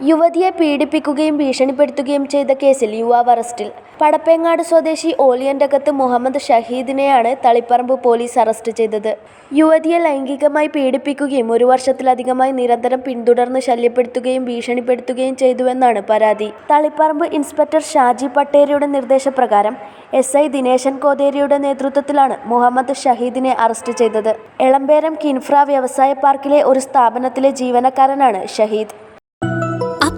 യുവതിയെ പീഡിപ്പിക്കുകയും ഭീഷണിപ്പെടുത്തുകയും ചെയ്ത കേസിൽ യുവാവ് അറസ്റ്റിൽ. പടപ്പേങ്ങാട് സ്വദേശി ഓലിയന്റകത്ത് മുഹമ്മദ് ഷഹീദിനെയാണ് തളിപ്പറമ്പ് പോലീസ് അറസ്റ്റ് ചെയ്തത്. യുവതിയെ ലൈംഗികമായി പീഡിപ്പിക്കുകയും ഒരു വർഷത്തിലധികമായി നിരന്തരം പിന്തുടർന്ന് ശല്യപ്പെടുത്തുകയും ഭീഷണിപ്പെടുത്തുകയും ചെയ്തുവെന്നാണ് പരാതി. തളിപ്പറമ്പ് ഇൻസ്പെക്ടർ ഷാജി പട്ടേരിയുടെ നിർദ്ദേശപ്രകാരം എസ് ഐ ദിനേശൻ കോതേരിയുടെ നേതൃത്വത്തിലാണ് മുഹമ്മദ് ഷഹീദിനെ അറസ്റ്റ് ചെയ്തത്. എളമ്പേരം കിൻഫ്ര വ്യവസായ പാർക്കിലെ ഒരു സ്ഥാപനത്തിലെ ജീവനക്കാരനാണ് ഷഹീദ്.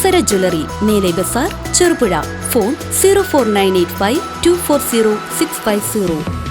അപ്സര ജ്വല്ലറി മേലെ bazaar Cherupuzha. Phone zero four nine eight five two four zero six five zero.